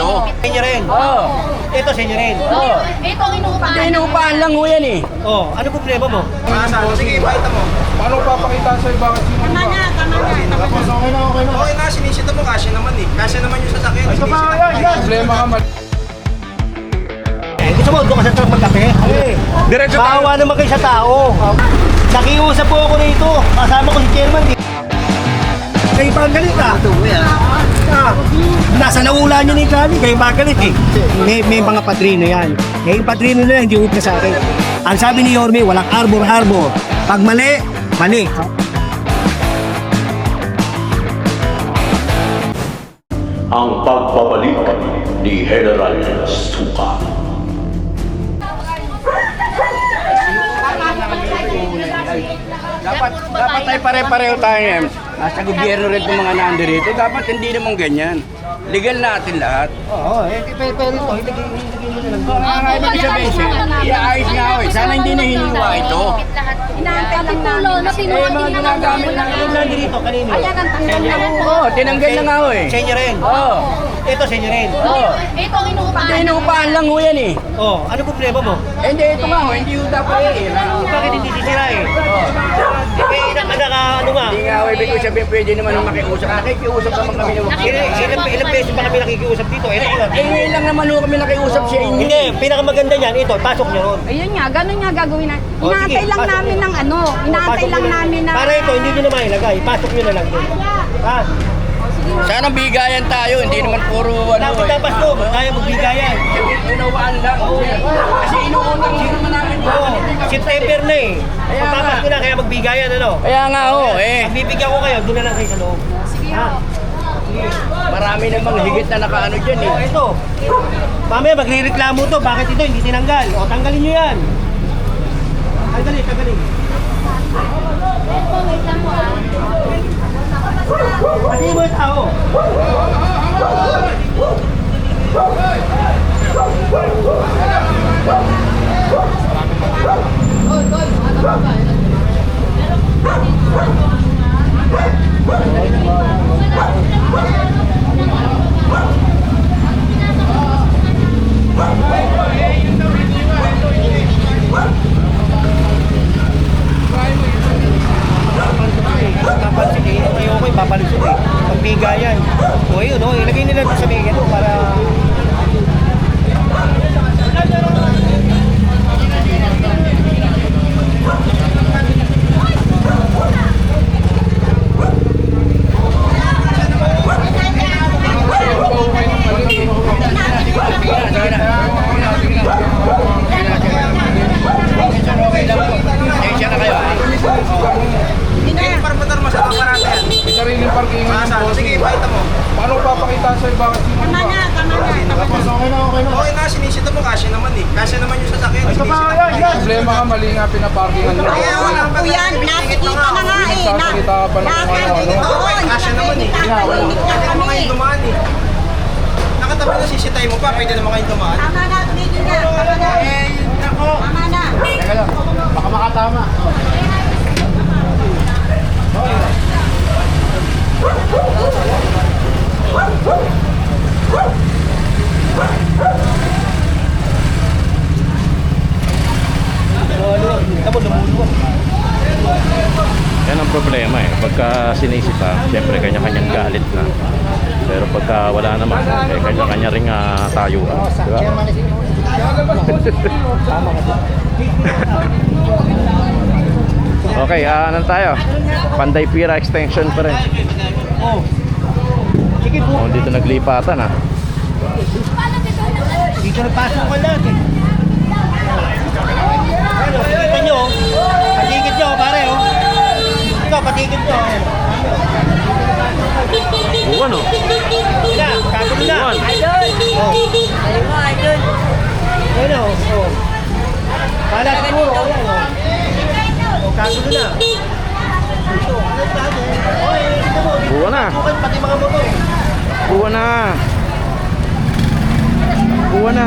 ito. Senior rin. Oo. Ito, senior rin. Oo. Ito ang inuupahan. Hindi, inuupahan lang ho yan eh. Oh, ano problema mo? Sige, ipakita mo. Paano papakita sa'yo bakit sino Tama na, tama na. Okay na, okay na. Okay na, sinisita mo, kasya naman eh. Kasya naman yung sasakyan. Ay, yan, mo. yan. Problema ka, mal... Eh, gusto mo, doon ka sa truck magkape? Eh, Diretso tayo. Bawa naman kayo sa tao. Nakiusap po ako rito. Kasama ko si chairman. eh. Kayo pa ang galit ah. Ah, nasa naula niyo ni Kali, kayo pa ang galit eh. May, may mga padrino yan. Eh, yung padrino na yan, hindi upna sa akin. Ang sabi ni Yorme, walang arbor-arbor. Pag mali, mali. ang pagbabalik ni General Suka. Dapat, dapat tayo pare-pareho tayo yan. Nasa gobyerno rin itong mga nandito. Dapat hindi naman ganyan. Legal natin lahat. Oo, eh, pero pero ito, hindi hindi mo na lang. Ang mga ibig sabihin siya, iaayos nga ako eh. Sana hindi na hiniwa ito. Inaantay lang namin. na Eh, mga ginagamit lang. Yung nandito kanino? Ayan ang tanggal na Oo, oh, tinanggal na nga ako eh. Senior rin. Oo. Ito, senior rin. Oo. Ito ang inuupahan. Hindi, inuupahan lang ho yan eh. Oh, ano problema mo? Eh, Hindi, ito nga ho, hindi ho dapat eh. Bakit hindi sisira eh? Eh, ilang ka naka, ano nga? Hindi nga ho, ibig ko sabihin pwede naman yung makiusap. Nakikiusap naman kami ng. Ilang, ilang, ilang beses ba kami nakikiusap dito? Eh, ilang? Eh, ngayon lang naman ho kami nakiusap sa inyo. Hindi, pinakamaganda niyan, ito, pasok niyo ron. Ayun nga, ganun nga gagawin na. O, sige, Inaantay lang pasok namin ng ano. O, Inaantay pasok lang niyo namin na... Para ito, hindi niyo na mailagay. Pasok niyo na lang doon. Ha? Sana bigayan tayo, hindi naman puro ano Dapat eh. dapat to, kaya magbigayan. Unawaan lang. Kasi inuutang din naman namin. Oo, September na eh. Kaya nga. Pagpapas ko na, kaya magbigayan, ano? Kaya nga ho, eh. Ang bibigyan ko kayo, doon na lang kayo sa loob. Ha? Marami namang higit na nakaano dyan eh. Oh, ito. Mamaya magre-reklamo to, bakit ito hindi tinanggal? O, tanggalin nyo yan. Tanggalin, tanggalin. Pati mo yung tao. Papansin papalusot eh. Pagbigayan. O yun, oh, ilagay nila sa may ito para... Pasensya na kayo. Sige, para motor mo sa kaparate yan. May sariling parkingan Masa, yung boss. sige, ipakita mo. Paano papakita sa'yo bakit sino Tama na, tama na. Okay na, okay na. Okay na, sinisita mo, kasya naman eh. Kasya naman yung sasakyan. Ay, sinisita mo. yan. Problema ka, mali nga pinaparkingan mo. Kaya wala pa Kuya, nakikita na nga eh. Na, Nagsasalita ka pa ng kung. Oo, eh, kasya naman eh. Pwede naman kami. kayong dumaan eh. Nakatabi na sisitay mo pa, pwede naman kayong dumaan. Tama na, tumigil na. Tama na. Eh, ako. Tama na. Teka lang, baka makatama. Ano, tamo lumuluwag. Yan ang problema eh. Pagka sinisita, siyempre kanya-kanyang galit na. Pero pagka wala naman, eh, kanya-kanya ring uh, tayo. Di ba? okay, ah, ano tayo? Panday Pira Extension pa rin. Oh. Oh, dito naglipatan ah. Dito nagpasok ka lahat eh. Ano, pakita nyo. oh. Patigit nyo, pare oh. Ito, patigit nyo. Oo, ano? Na, kagulo na. Buwan. Oh. Ayun mo, ayun. Ayun oh. oh. Kala siguro, oh, oh. Oh, na. Oh, Buwan na. Pati mga motor. Buwa na. Buwa na.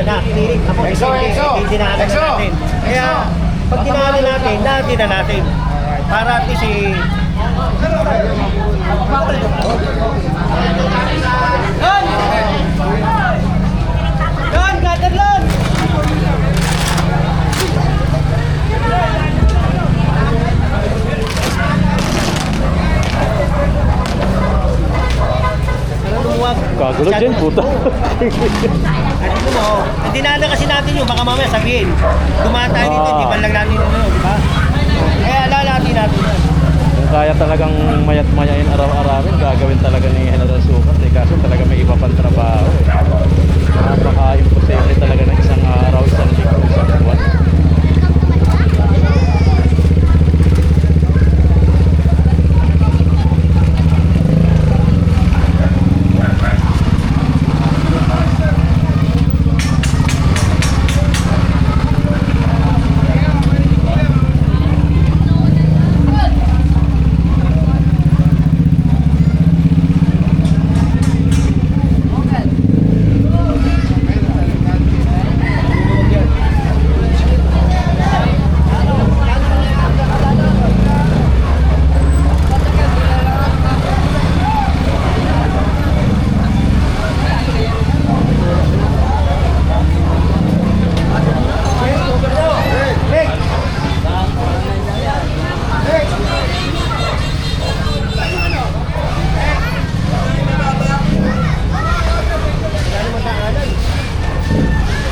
Exo, exo! Hindi na Exo! natin. Kaya, pag tinalo natin, natin na natin. Para at least eh, Lon! Kagulo dyan, puta. At ito mo, dinala kasi natin yung baka mamaya sabihin, dumaan tayo dito, di man lang natin ano, di ba? Kaya alalatin natin yun. Kung kaya talagang mayat mayain araw-arawin, gagawin talaga ni General Sukat. Eh, kaso talaga may iba pang trabaho. Eh. Napaka-imposible talaga ng isang araw, isang linggo, isang buwan.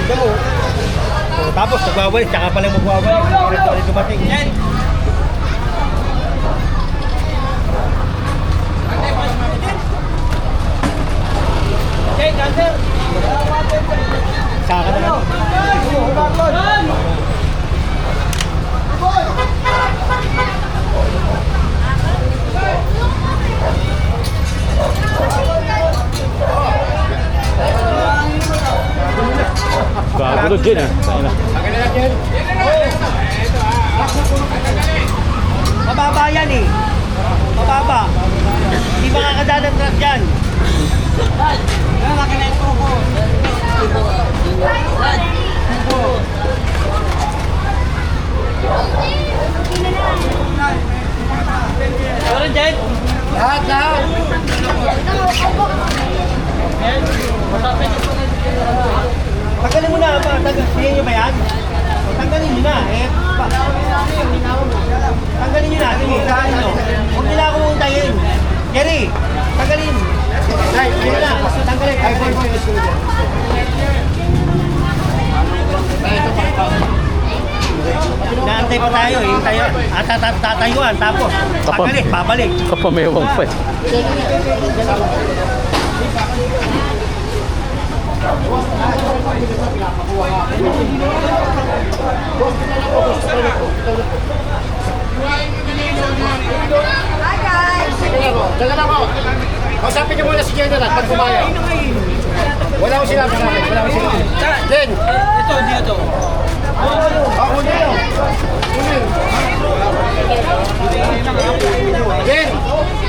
Tignan mo. Oh, tapos nagbabalik, tsaka pala magbabalik. Ulit ulit dumating. Saka na lang. Kagulo dyan eh. Tayo na. Mababa yan eh. Mababa. Hindi makakadaan ng truck dyan. Meron dyan? Lahat, lahat! Tanggalin mo na ba? Tanggal, sige nyo ba yan? O, Tanggalin nyo na. Eh, pa. Tanggalin nyo na. Sige, tanggalin nyo. Huwag nila ako untayin. Jerry, tanggalin. Ay, sige na. Tanggalin. Tanggalin. Naantay pa tayo eh. Tayo, at tat- tatayuan. Tapos, Kapag- babalik, babalik. Kapamewang pa eh. Hi guys! Teka lang ako. Kausapin niyo muna si General pag kumaya. Wala akong sinabi sa akin. Wala akong sinabi. Jen! Ito, dito. Ako nyo. Jen!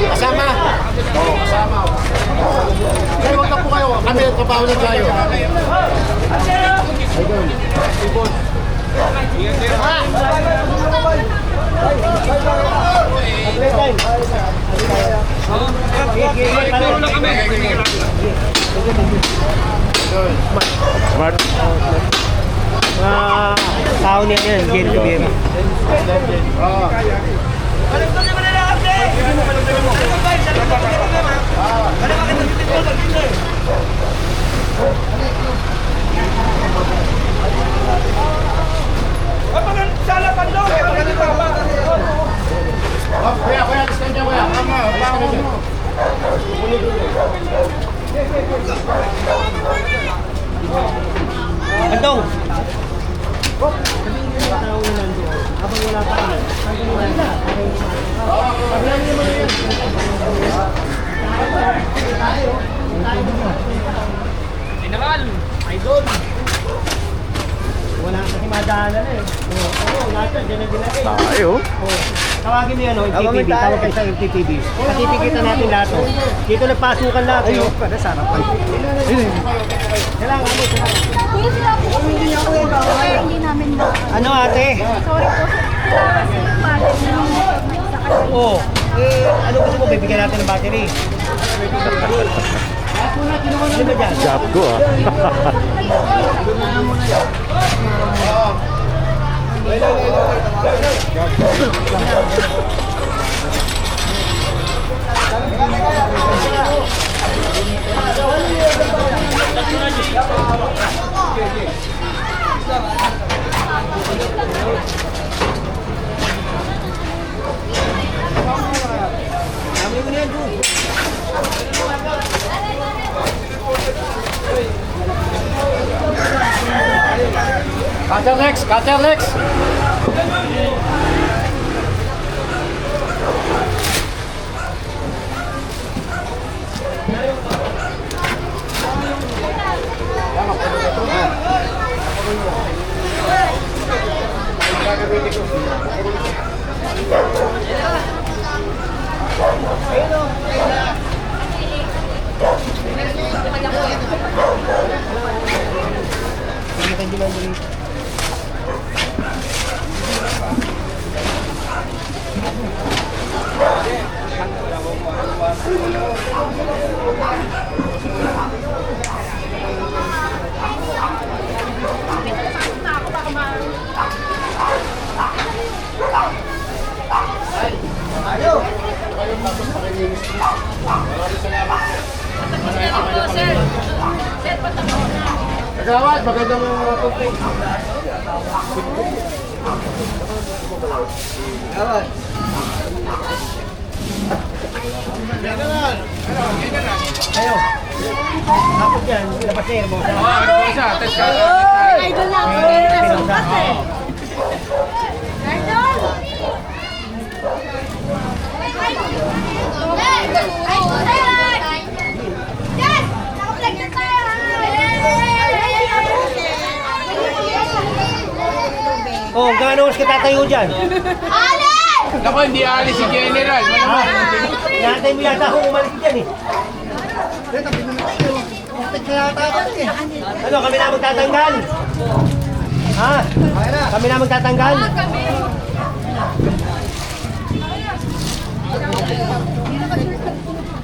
Kasama. Oo, kasama. Kaya huwag na po kayo. Ng tayo. Smart. Mga tao niya yan, Jerry Rivera. Oh, kuya, kuya, alis ka dyan, kuya. Tama, alis ka na dyan. Andong! Habang wala pa kami. General! Idol! Wala kasi madaanan na eh. Oo, oo, lahat yan, dyan na Tayo. Oh, tawagin mo yan, oh, MTTV. Tawag kayo sa MTTV. Patitikitan natin lahat. Oh. Dito nagpasukan lahat. Ayun, para sa harapan. Kailangan mo. Kuya, sila po kami hindi ako Kaya hindi namin ma... Ano ate? Sorry po. Sila kasi yung budget na yung sa kanila. Oo. Eh, ano gusto mo? Bibigyan natin ng battery. Ano ba dyan? Job ko ah. Sabi mo na yan, Jun. Cutter Lex, Cutter Lex. Kagawad, magandang uh, tupig. Kayo. Tapos yan. Idol na ako. Nasukat eh. Idol! Yes! Nakaplug na tayo! Oh, gaano oras ka tatayo dyan? Ale! Ako, hindi alis si General. Ha? Natay mo yata akong umalis dyan eh. Ano, kami na magtatanggal? Ha? Kami na magtatanggal?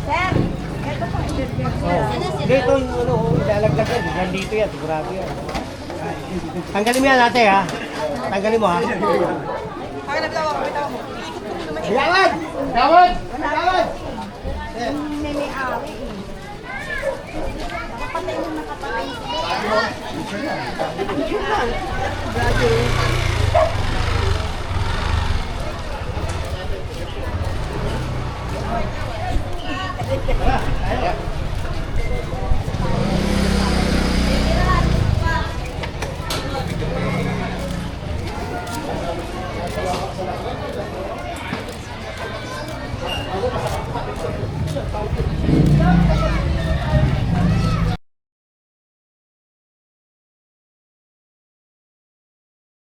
Sir, ito po interview. Dito yung ano, ilalaglag yan. Nandito yan, sigurado yan. Tanggalin mo yan ate ha. Tanggalin mo ha. Bilawan! Kagawad! May may awi. Nakapatay nung nakapatay.